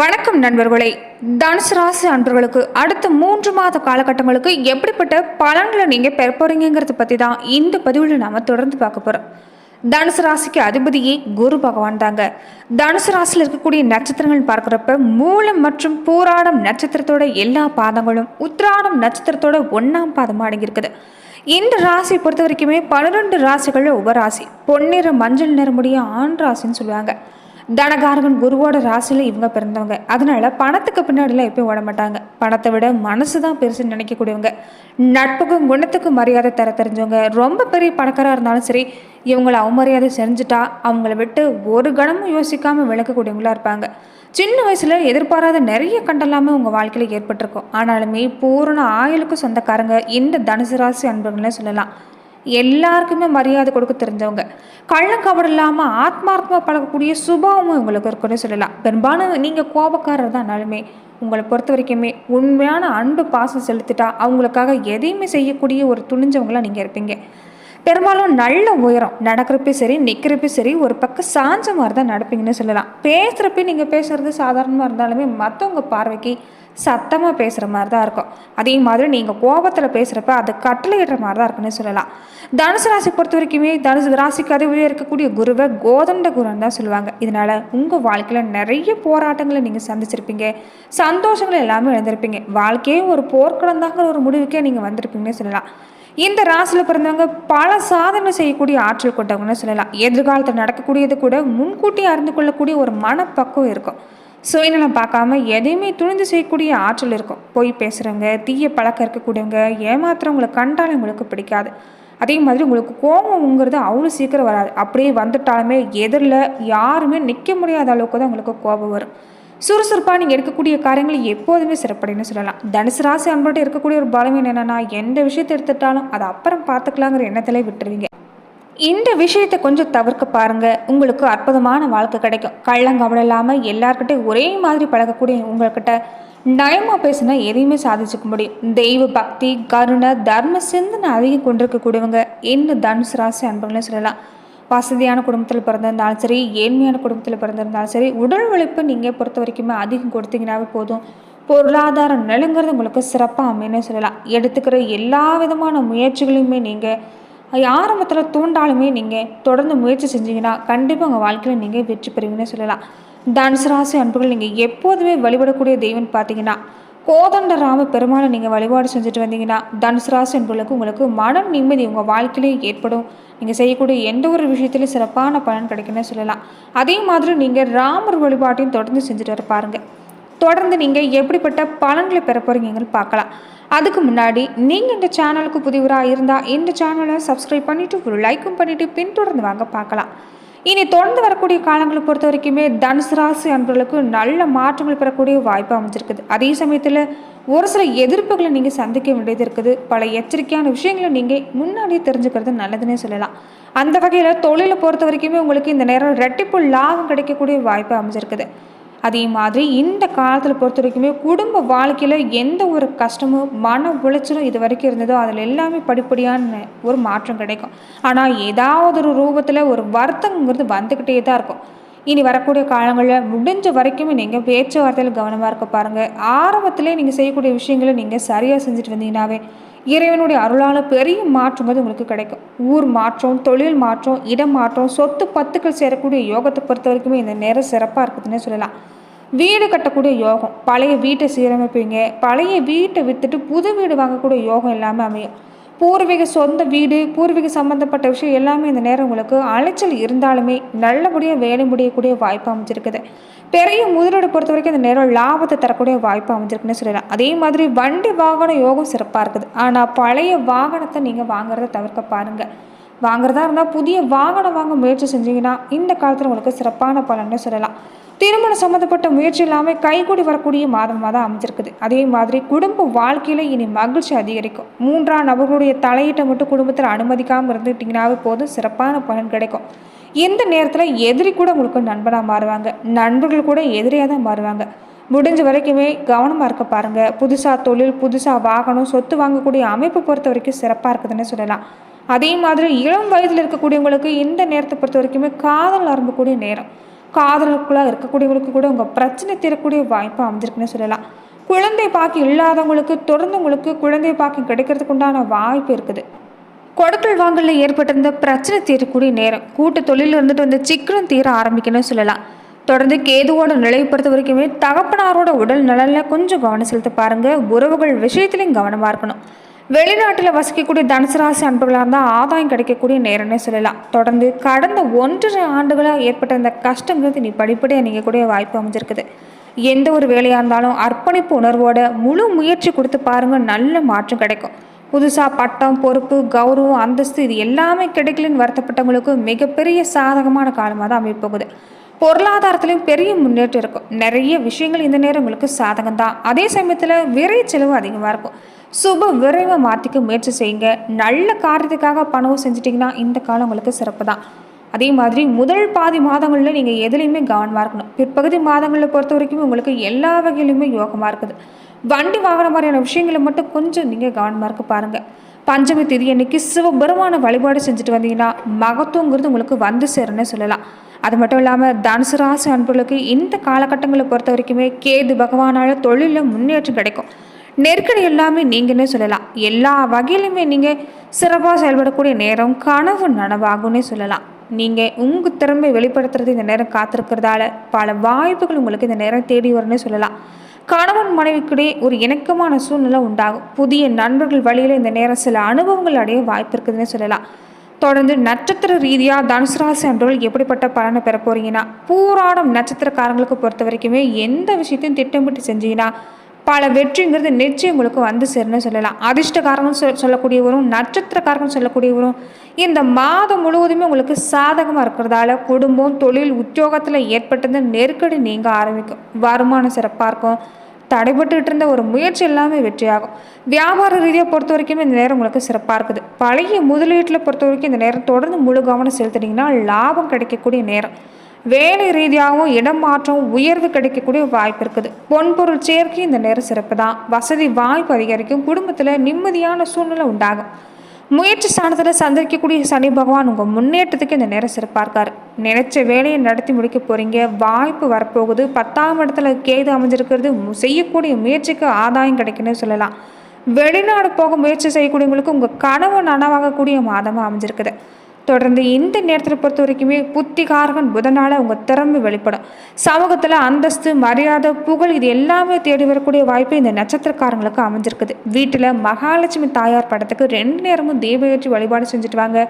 வணக்கம் நண்பர்களே. தனுசு ராசி அன்பர்களுக்கு அடுத்த மூன்று மாத காலகட்டங்களுக்கு எப்படிப்பட்ட பலன்களை நீங்கள் பெற போறீங்கிறத பற்றி தான் இந்த பதிவில் நாம் தொடர்ந்து பார்க்க போகிறோம் தனுசு ராசிக்கு அதிபதியே குரு பகவான் தாங்க. தனுசு ராசியில் இருக்கக்கூடிய நட்சத்திரங்கள் பார்க்குறப்ப மூலம் மற்றும் பூராடம் நட்சத்திரத்தோட எல்லா பாதங்களும் உத்ராடம் நட்சத்திரத்தோட ஒன்றாம் பாதம் அடங்கியிருக்குது. இந்த ராசியை பொறுத்த வரைக்குமே பன்னிரெண்டு ராசிகளில் உபராசி. பொன்னிற மஞ்சள் நிறமுடைய ஆண் ராசின்னு சொல்லுவாங்க. தனகாரகன் குருவோட ராசியில் இவங்க பிறந்தவங்க. அதனால பணத்துக்கு பின்னாடிலாம் எப்பயும் ஓட மாட்டாங்க. பணத்தை விட மனசு தான் பெருசுன்னு நினைக்கக்கூடியவங்க. நட்புக்கும் குணத்துக்கும் மரியாதை தர தெரிஞ்சவங்க. ரொம்ப பெரிய பணக்காராக இருந்தாலும் சரி இவங்களை அவமரியாதை செஞ்சுட்டா அவங்கள விட்டு ஒரு கணமும் யோசிக்காமல் விளக்கக்கூடியவங்களா இருப்பாங்க. சின்ன வயசில் எதிர்பாராத நிறைய கண்டெல்லாமே உங்கள் வாழ்க்கையில் ஏற்பட்டிருக்கும். ஆனாலுமே பூரண ஆயுளுக்கும் சொந்தக்காரங்க இந்த தனுசு ராசி அன்பர்களே சொல்லலாம். எல்லாருக்குமே மரியாதை கொடுக்க தெரிஞ்சவங்க. கள்ளக்கபடம் இல்லாமல் ஆத்மார்த்தமாக பழகக்கூடிய சுபாவமும் உங்களுக்கு இருக்குன்னு சொல்லலாம். பெரும்பாலும் நீங்கள் கோபக்காரர் தான்னாலுமே உங்களை பொறுத்த வரைக்குமே உண்மையான அன்பு பாசம் செலுத்திட்டா அவங்களுக்காக எதையுமே செய்யக்கூடிய ஒரு துணிஞ்சவங்களாக நீங்கள் இருப்பீங்க. பெரும்பாலும் நல்ல உயரம் நடக்கிறப்பே சரி நிற்கிறப்பே சரி ஒரு பக்கம் சாஞ்ச மாதிரி தான் நடப்பீங்கன்னு சொல்லலாம். பேசுகிறப்ப நீங்கள் பேசுகிறது சாதாரணமாக இருந்தாலுமே மற்றவங்க பார்வைக்கு சத்தமாக பேசுகிற மாதிரி தான் இருக்கும். அதே மாதிரி நீங்கள் கோபத்தில் பேசுகிறப்ப அது கட்டளையிடுற மாதிரி தான் இருக்குன்னு சொல்லலாம். தனுசு ராசி பொறுத்த வரைக்குமே தனுசு ராசிக்கு அதுவே இருக்கக்கூடிய குருவை கோதண்ட குருன்னு தான் சொல்லுவாங்க. இதனால் உங்கள் வாழ்க்கையில் நிறைய போராட்டங்களை நீங்கள் சந்திச்சிருப்பீங்க. சந்தோஷங்கள் எல்லாமே இழந்திருப்பீங்க. வாழ்க்கையே ஒரு போர்க்களந்தாங்கிற ஒரு முடிவுக்கே நீங்கள் வந்திருப்பீங்கன்னு சொல்லலாம். இந்த ராசியில் பிறந்தவங்க பல சாதனை செய்யக்கூடிய ஆற்றல் கொண்டவங்கன்னு சொல்லலாம். எதிர்காலத்தில் நடக்கக்கூடியது கூட முன்கூட்டி அறிந்து கொள்ளக்கூடிய ஒரு மனப்பக்குவம் இருக்கும். சுயநலம் பார்க்காம எதையுமே துணிந்து செய்யக்கூடிய ஆற்றல் இருக்கும். போய் பேசுகிறவங்க தீய பழக்கம் இருக்கக்கூடியவங்க ஏமாத்துறவங்களை கண்டாலும் உங்களுக்கு பிடிக்காது. அதே மாதிரி உங்களுக்கு கோபம்ங்கிறது அவ்வளோ சீக்கிரம் வராது. அப்படியே வந்துட்டாலுமே எதிரில் யாருமே நிற்க முடியாத அளவுக்கு தான் உங்களுக்கு கோபம் வரும். சுறுசுறுப்பாக நீங்கள் எடுக்கக்கூடிய காரியங்கள் எப்போதுமே சிறப்படைன்னு சொல்லலாம். தனுசு ராசி அன்போடு இருக்கக்கூடிய ஒரு பலவீனம் என்னென்னா எந்த விஷயத்தை எடுத்துட்டாலும் அதை அப்புறம் பார்த்துக்கலாங்கிற எண்ணத்திலே விட்டுருவீங்க. இந்த விஷயத்தை கொஞ்சம் தவிர்க்க பாருங்க. உங்களுக்கு அற்புதமான வாழ்க்கை கிடைக்கும். கள்ளங்கவடம் இல்லாமல் எல்லார்கிட்டையும் ஒரே மாதிரி பழகக்கூடிய உங்கள்கிட்ட நயமாக பேசினா எதையுமே சாதிச்சுக்க முடியும். தெய்வ பக்தி கருணை தர்ம சிந்தனை அதிகம் கொண்டிருக்கக்கூடியவங்க. என்ன தனுசு ராசி அன்புகள்னு சொல்லலாம். வசதியான குடும்பத்தில் பிறந்திருந்தாலும் சரி ஏழ்மையான குடும்பத்தில் பிறந்திருந்தாலும் சரி உடல் உழைப்பு நீங்கள் பொறுத்த வரைக்குமே அதிகம் கொடுத்தீங்கன்னாவே போதும். பொருளாதார நிலைங்கிறது உங்களுக்கு சிறப்பாக அமைன்னு சொல்லலாம். எடுத்துக்கிற எல்லா விதமான முயற்சிகளையுமே நீங்கள் ஆரம்பத்தில் தூண்டாலுமே நீங்கள் தொடர்ந்து முயற்சி செஞ்சீங்கன்னா கண்டிப்பாக உங்கள் வாழ்க்கையில் நீங்கள் வெற்றி பெறுவீங்கன்னு சொல்லலாம். தனுசு ராசி அன்புகள் நீங்கள் எப்போதுமே வழிபடக்கூடிய தெய்வம்னு பார்த்தீங்கன்னா கோதண்ட ராம பெருமாளை நீங்கள் வழிபாடு செஞ்சுட்டு வந்தீங்கன்னா தனுசு ராசி உங்களுக்கு மனம் நிம்மதி உங்கள் வாழ்க்கையிலே ஏற்படும். நீங்கள் செய்யக்கூடிய எந்த ஒரு விஷயத்திலையும் சிறப்பான பலன் கிடைக்குன்னு சொல்லலாம். அதே மாதிரி நீங்கள் ராமர் வழிபாட்டையும் தொடர்ந்து செஞ்சுட்டு வர பாருங்கள் தொடர்ந்து நீங்கள் எப்படிப்பட்ட பலன்களை பெற போகிறீங்கன்னு பார்க்கலாம். அதுக்கு முன்னாடி நீங்கள் இந்த சேனலுக்கு புதிவராக இருந்தால் இந்த சேனலை சப்ஸ்கிரைப் பண்ணிவிட்டு ஒரு லைக்கும் பண்ணிவிட்டு பின்தொடர்ந்து வாங்க பார்க்கலாம். இனி தொடர்ந்து வரக்கூடிய காலங்களை பொறுத்த வரைக்குமே தனுசு ராசி அன்பர்களுக்கு நல்ல மாற்றங்கள் பெறக்கூடிய வாய்ப்பு அமைஞ்சிருக்குது. அதே சமயத்தில் ஒரு சில எதிர்ப்புகளை நீங்கள் சந்திக்க வேண்டியது இருக்குது. பல எச்சரிக்கையான விஷயங்களை நீங்கள் முன்னாடியே தெரிஞ்சுக்கிறது நல்லதுன்னே சொல்லலாம். அந்த வகையில் தொழிலை பொறுத்த வரைக்குமே உங்களுக்கு இந்த நேரம் ரெட்டிப்பு லாபம் கிடைக்கக்கூடிய வாய்ப்பு அமைஞ்சிருக்குது. அதே மாதிரி இந்த காலத்தில் பொறுத்த வரைக்குமே குடும்ப வாழ்க்கையில் எந்த ஒரு கஷ்டமும் மன உளைச்சலும் இது வரைக்கும் இருந்ததோ அதில் எல்லாமே படிப்படியான ஒரு மாற்றம் கிடைக்கும். ஆனால் ஏதாவது ஒரு ரூபத்தில் ஒரு வருத்தங்கிறது வந்துக்கிட்டே தான் இருக்கும். இனி வரக்கூடிய காலங்களில் முடிஞ்ச வரைக்குமே நீங்கள் பேச்சுவார்த்தையில் கவனமாக இருக்க பாருங்கள் ஆரம்பத்திலே நீங்கள் செய்யக்கூடிய விஷயங்களை நீங்கள் சரியாக செஞ்சுட்டு வந்தீங்கன்னாவே இறைவனுடைய அருளால் பெரிய மாற்றம் வந்து உங்களுக்கு கிடைக்கும். ஊர் மாற்றம் தொழில் மாற்றம் இடம் மாற்றம் சொத்து பத்துக்கள் சேரக்கூடிய யோகத்தை பொறுத்த வரைக்குமே இந்த நேரம் சிறப்பாக இருக்குதுன்னே சொல்லலாம். வீடு கட்டக்கூடிய யோகம் பழைய வீட்டை சீரமைப்பீங்க பழைய வீட்டை விற்றுட்டு புது வீடு வாங்கக்கூடிய யோகம் எல்லாமே அமையும். பூர்வீக சொந்த வீடு பூர்வீக சம்மந்தப்பட்ட விஷயம் எல்லாமே இந்த நேரம் உங்களுக்கு அலைச்சல் இருந்தாலுமே நல்லபடியாக வேலை முடியக்கூடிய வாய்ப்பு அமைஞ்சிருக்குது. பெரிய முதலீடு பொறுத்த வரைக்கும் இந்த நேரம் லாபத்தை தரக்கூடிய வாய்ப்பு அமைஞ்சிருக்குன்னு சொல்லலாம். அதே மாதிரி வண்டி வாகன யோகம் சிறப்பாக இருக்குது. ஆனால் பழைய வாகனத்தை நீங்கள் வாங்குறத தவிர்க்க பாருங்கள் வாங்குறதா இருந்தால் புதிய வாகனம் வாங்க முயற்சி செஞ்சீங்கன்னா இந்த காலத்தில் உங்களுக்கு சிறப்பான பலன்னு சொல்லலாம். திருமணம் சம்மந்தப்பட்ட முயற்சி இல்லாமல் கைகூடி வரக்கூடிய மாதமாக தான் அமைஞ்சிருக்குது. அதே மாதிரி குடும்ப வாழ்க்கையில் இனி மகிழ்ச்சி அதிகரிக்கும். மூன்றாம் நபர்களுடைய தலையீட்டை மட்டும் குடும்பத்தில் அனுமதிக்காமல் இருந்துட்டிங்கனாவே போதும். சிறப்பான பலன் கிடைக்கும். இந்த நேரத்தில் எதிரி கூட உங்களுக்கு நண்பனாக மாறுவாங்க. நண்பர்கள் கூட எதிரியாக தான் மாறுவாங்க. முடிஞ்ச வரைக்குமே கவனமாக இருக்க பாருங்கள் புதுசாக தொழில் புதுசாக வாகனம் சொத்து வாங்கக்கூடிய அமைப்பு பொறுத்த வரைக்கும் சிறப்பாக இருக்குதுன்னு சொல்லலாம். அதே மாதிரி இளம் வயதில் இருக்கக்கூடியவங்களுக்கு இந்த நேரத்தை பொறுத்த வரைக்குமே காதல் ஆரம்பக்கூடிய நேரம். காதலுக்குள்ளாக இருக்கக்கூடியவங்களுக்கு கூட உங்கள் பிரச்சனை தீரக்கூடிய வாய்ப்பு அமைஞ்சிருக்குன்னு சொல்லலாம். குழந்தை பாக்கி இல்லாதவங்களுக்கு தொடர்ந்து உங்களுக்கு குழந்தை பாக்கி கிடைக்கிறதுக்கு உண்டான வாய்ப்பு இருக்குது. கொடுக்கல் வாங்கலில் ஏற்பட்டிருந்த பிரச்சனை தீரக்கூடிய நேரம். கூட்டு தொழில் இருந்துட்டு வந்து சிக்கனம் தீர ஆரம்பிக்கணும்னு சொல்லலாம். தொடர்ந்து கேதுவோட நிலையை பொறுத்த வரைக்குமே தகப்பனாரோட உடல் நலனில் கொஞ்சம் கவனம் செலுத்த பாருங்கள் உறவுகள் விஷயத்துலையும் கவனமாக இருக்கணும். வெளிநாட்டில் வசிக்கக்கூடிய தனுசு ராசி அன்பர்களாக இருந்தால் ஆதாயம் கிடைக்கக்கூடிய நேரம்னே சொல்லலாம். தொடர்ந்து கடந்த ஒன்றரை ஆண்டுகளாக ஏற்பட்ட இந்த கஷ்டங்கிறது நீ படிப்படியாக நீங்கக்கூடிய வாய்ப்பு அமைஞ்சிருக்குது. எந்த ஒரு வேலையாக இருந்தாலும் அர்ப்பணிப்பு உணர்வோட முழு முயற்சி கொடுத்து பாருங்கள் நல்ல மாற்றம் கிடைக்கும். புதுசாக பட்டம் பொறுப்பு கௌரவம் அந்தஸ்து இது எல்லாமே கிடைக்கலன்னு வருத்தப்பட்டவங்களுக்கு மிகப்பெரிய சாதகமான காலமாக தான் அமைப்போகுது பொருளாதாரத்திலையும் பெரிய முன்னேற்றம் இருக்கும். நிறைய விஷயங்கள் இந்த நேரம் உங்களுக்கு சாதகம் தான் அதே சமயத்தில் விரை செலவு அதிகமாக இருக்கும். சுப விரைவை மாற்றிக்க முயற்சி செய்யுங்க. நல்ல காரியத்துக்காக பணம் செஞ்சிட்டிங்கன்னா இந்த காலம் உங்களுக்கு சிறப்பு தான். அதே மாதிரி முதல் பாதி மாதங்களில் நீங்கள் எதுலேயுமே கவனமாக இருக்கணும். பிற்பகுதி மாதங்களில் பொறுத்த வரைக்கும் உங்களுக்கு எல்லா வகையிலுமே யோகமாக இருக்குது. வண்டி வாகனம் மாதிரியான விஷயங்களை மட்டும் கொஞ்சம் நீங்கள் கவனமாக இருக்க பாருங்கள் பஞ்சமி திதி அன்னைக்கு சிவபெருமான வழிபாடு செஞ்சுட்டு வந்தீங்கன்னா மகத்துவங்கிறது உங்களுக்கு வந்து சேரும்னு சொல்லலாம். அது மட்டும் இல்லாமல் தனுசு ராசி அன்புகளுக்கு இந்த காலகட்டங்களை பொறுத்த வரைக்குமே கேது பகவானால் தொழிலில் முன்னேற்றம் கிடைக்கும். நெருக்கடி எல்லாமே நீங்கன்னே சொல்லலாம். எல்லா வகையிலுமே நீங்கள் சிறப்பாக செயல்படக்கூடிய நேரம் கனவு நனவாகும்னே சொல்லலாம். நீங்கள் உங்கள் திறமை வெளிப்படுத்துறது இந்த நேரம் காத்திருக்கிறதால பல வாய்ப்புகள் உங்களுக்கு இந்த நேரம் தேடி வரும்னே சொல்லலாம். கணவன் மனைவிக்கிடையே ஒரு இணக்கமான சூழ்நிலை உண்டாகும். புதிய நண்பர்கள் வழியில் இந்த நேரம் சில அனுபவங்கள் அடைய வாய்ப்பு இருக்குதுன்னு சொல்லலாம். தொடர்ந்து நட்சத்திர ரீதியாக தனுசு ராசி அன்றவர்கள் எப்படிப்பட்ட பலனை பெற போறீங்கன்னா பூராடம் நட்சத்திரக்காரங்களுக்கு பொறுத்த வரைக்குமே எந்த விஷயத்தையும் திட்டமிட்டு செஞ்சீங்கன்னா பல வெற்றிங்கிறது நிச்சயம் உங்களுக்கு வந்து சேருன்னு சொல்லலாம். அதிர்ஷ்டக்காரங்க சொல் சொல்லக்கூடியவரும் நட்சத்திரக்காரங்க சொல்லக்கூடியவரும் இந்த மாதம் முழுவதுமே உங்களுக்கு சாதகமாக இருக்கிறதால குடும்பம் தொழில் உத்தியோகத்தில் ஏற்பட்டிருந்த நெருக்கடி நீங்க ஆரம்பிக்கும். வருமானம் சிறப்பாக இருக்கும். தடைபட்டுக்கிட்டு இருந்த ஒரு முயற்சி எல்லாமே வெற்றியாகும். வியாபார ரீதியாக பொறுத்த வரைக்குமே இந்த நேரம் உங்களுக்கு சிறப்பாக இருக்குது. பழைய முதலீட்டில் பொறுத்த வரைக்கும் இந்த நேரம் தொடர்ந்து முழு கவனம் செலுத்துனீங்கன்னா லாபம் கிடைக்கக்கூடிய நேரம். வேலை ரீதியாகவும் இடம் மாற்றம் உயர்வு கிடைக்கக்கூடிய வாய்ப்பு இருக்குது. பொன்பொருள் சேர்க்கை இந்த நேரம் சிறப்பு தான். வசதி வாய்ப்பு அதிகரிக்கும். குடும்பத்தில் நிம்மதியான சூழ்நிலை உண்டாகும். முயற்சி ஸ்தானத்தில் சந்திரிக்கக்கூடிய சனி பகவான் உங்கள் முன்னேற்றத்துக்கு இந்த நேரம் சிறப்பாக இருக்கார். நினைச்ச வேலையை நடத்தி முடிக்க போகிறீங்க வாய்ப்பு வரப்போகுது. பத்தாம் இடத்துல கேது அமைஞ்சிருக்கிறது. செய்யக்கூடிய முயற்சிக்கு ஆதாயம் கிடைக்குன்னு சொல்லலாம். வெளிநாடு போக முயற்சி செய்யக்கூடியவங்களுக்கு உங்கள் கனவு நனவாகக்கூடிய மாதமாக அமைஞ்சிருக்குது. தொடர்ந்து இந்த நேரத்தில் பொறுத்த வரைக்குமே புத்திகாரகன் புதனால் உங்கள் திறமை வெளிப்படும். சமூகத்தில் அந்தஸ்து மரியாதை புகழ் இது எல்லாமே தேடி வரக்கூடிய வாய்ப்பு இந்த நட்சத்திரக்காரங்களுக்கு அமைஞ்சிருக்குது. வீட்டில் மகாலட்சுமி தாயார் படத்துக்கு ரெண்டு நேரமும் தீபயற்றி வழிபாடு செஞ்சுட்டு வாங்க.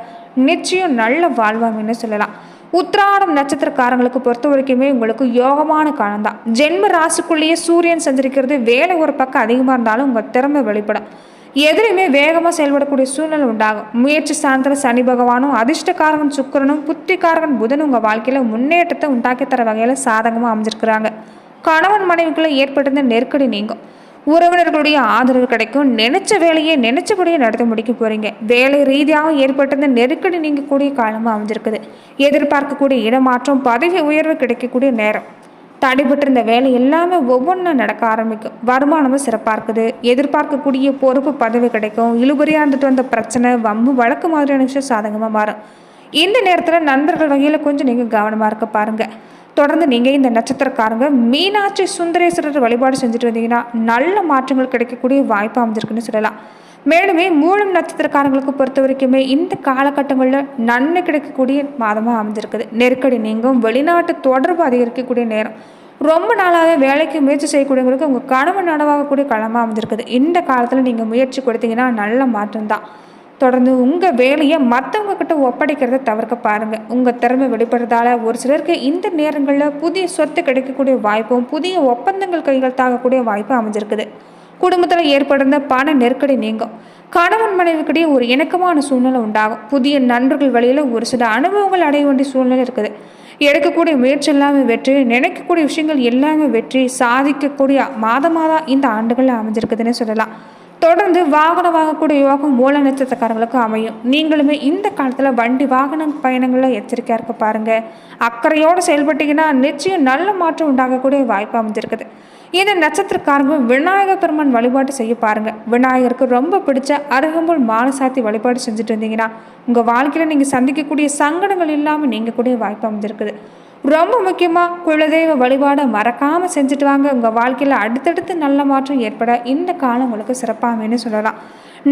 நிச்சயம் நல்ல வாழ்வாங்கன்னு சொல்லலாம். உத்திராடம் நட்சத்திரக்காரங்களுக்கு பொறுத்த வரைக்குமே உங்களுக்கு யோகமான காலம் தான் ஜென்ம ராசிக்குள்ளேயே சூரியன் செஞ்சிருக்கிறது வேலை ஒரு பக்கம் அதிகமாக இருந்தாலும் உங்கள் திறமை வெளிப்படும். எதிரையுமே வேகமாக செயல்படக்கூடிய சூழ்நிலை உண்டாகும். முயற்சி சார்ந்த சனி பகவானும் அதிர்ஷ்டக்காரகன் சுக்கிரனும் புத்திகாரகன் புதனும் உங்கள் வாழ்க்கையில் முன்னேற்றத்தை உண்டாக்கி தர வகையில் சாதகமாக அமைஞ்சிருக்கிறாங்க. கணவன் மனைவிக்குள்ளே ஏற்பட்டிருந்த நெருக்கடி நீங்கும். உறவினர்களுடைய ஆதரவு கிடைக்கும். நினைச்ச வேலையை நினைச்சபடியே நடத்தி முடிக்க போறீங்க. வேலை ரீதியாக ஏற்பட்டிருந்த நெருக்கடி நீங்கக்கூடிய காலமாக அமைஞ்சிருக்குது. எதிர்பார்க்கக்கூடிய இடமாற்றம் பதவி உயர்வு கிடைக்கக்கூடிய நேரம். தடைபட்டிருந்த வேலை எல்லாமே ஒவ்வொன்றும் நடக்க ஆரம்பிக்கும். வருமானமும் சிறப்பாக இருக்குது எதிர்பார்க்கக்கூடிய பொறுப்பு பதவி கிடைக்கும். இழுபறியாக இருந்துட்டு வந்த பிரச்சனை வம்பு வழக்கு மாதிரியான விஷயம் சாதகமாக மாறும். இந்த நேரத்தில் நண்பர்கள் வகையில் கொஞ்சம் நீங்கள் கவனமாக இருக்க பாருங்கள் தொடர்ந்து நீங்கள் இந்த நட்சத்திரக்காரங்க மீனாட்சி சுந்தரேஸ்வரர் வழிபாடு செஞ்சுட்டு வந்தீங்கன்னா நல்ல மாற்றங்கள் கிடைக்கக்கூடிய வாய்ப்பு அமைஞ்சிருக்குன்னு சொல்லலாம். மேலுமே மூலம் நட்சத்திரக்காரங்களுக்கு பொறுத்த வரைக்குமே இந்த காலகட்டங்களில் நன்மை கிடைக்கக்கூடிய மாதமாக அமைஞ்சிருக்குது. நெருக்கடி நீங்கும் வெளிநாட்டு தொடர்பு அதிகரிக்கக்கூடிய நேரம். ரொம்ப நாளாகவே வேலைக்கு முயற்சி செய்யக்கூடியவங்களுக்கு உங்கள் கனவு நனவாகக்கூடிய காலமாக அமைஞ்சிருக்குது. இந்த காலத்தில் நீங்கள் முயற்சி கொடுத்தீங்கன்னா நல்ல மாற்றம் தான். தொடர்ந்து உங்கள் வேலையை மற்றவங்க கிட்ட ஒப்படைக்கிறத தவிர்க்க பாருங்கள் உங்கள் திறமை வெளிப்படுறதால ஒரு சிலருக்கு இந்த நேரங்களில் புதிய சொத்து கிடைக்கக்கூடிய வாய்ப்பும் புதிய ஒப்பந்தங்கள் கைகள் தாக்கக்கூடிய வாய்ப்பும் அமைஞ்சிருக்குது. குடும்பத்தில் ஏற்படுந்த பண நெருக்கடி நீங்கும். கணவன் மனைவிக்கிடையே ஒரு இணக்கமான சூழ்நிலை உண்டாகும். புதிய நண்பர்கள் வழியில் ஒரு சில அனுபவங்கள் அடைய வேண்டிய சூழ்நிலை இருக்குது. எடுக்கக்கூடிய முயற்சி எல்லாமே வெற்றி நினைக்கக்கூடிய விஷயங்கள் எல்லாமே வெற்றி சாதிக்கக்கூடிய மாத மாதம் இந்த ஆண்டுகளில் அமைஞ்சிருக்குதுன்னு சொல்லலாம். தொடர்ந்து வாகனம் வாங்கக்கூடிய யோகம் மூல நட்சத்திரக்காரங்களுக்கு அமையும். நீங்களுமே இந்த காலத்தில் வண்டி வாகன பயணங்களில் எச்சரிக்கையாக இருக்க பாருங்கள் அக்கறையோடு செயல்பட்டீங்கன்னா நிச்சயம் நல்ல மாற்றம் உண்டாகக்கூடிய வாய்ப்பு அமைஞ்சிருக்குது. இந்த நட்சத்திரக்காரங்க விநாயகர் பெருமான் வழிபாடு செய்ய பாருங்கள் விநாயகருக்கு ரொம்ப பிடிச்ச அருகம்புல் மானசாத்தி வழிபாடு செஞ்சுட்டு இருந்தீங்கன்னா உங்கள் வாழ்க்கையில் நீங்கள் சந்திக்கக்கூடிய சங்கடங்கள் இல்லாமல் நீங்கள் கூடிய வாய்ப்பு அமைஞ்சிருக்குது. ரொம்ப முக்கியமாக குலதெய்வ வழிபாடை மறக்காமல் செஞ்சுட்டு வாங்க. உங்கள் வாழ்க்கையில் அடுத்தடுத்து நல்ல மாற்றம் ஏற்பட இந்த காலம் உங்களுக்கு சிறப்பாகவேன்னு சொல்லலாம்.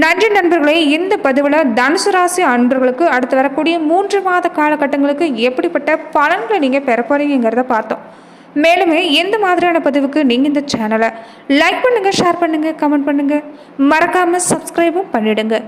நன்றி நண்பர்களே இந்த பதிவில் தனுசு ராசி அன்பர்களுக்கு அடுத்து வரக்கூடிய மூன்று மாத காலகட்டங்களுக்கு எப்படிப்பட்ட பலன்களை நீங்கள் பெற போகிறீங்கிறத பார்த்தோம். மேலுமே எந்த மாதிரியான பதிவுக்கு நீங்கள் இந்த சேனலை லைக் பண்ணுங்கள் ஷேர் பண்ணுங்கள் கமெண்ட் பண்ணுங்கள் மறக்காமல் சப்ஸ்கிரைபும் பண்ணிவிடுங்க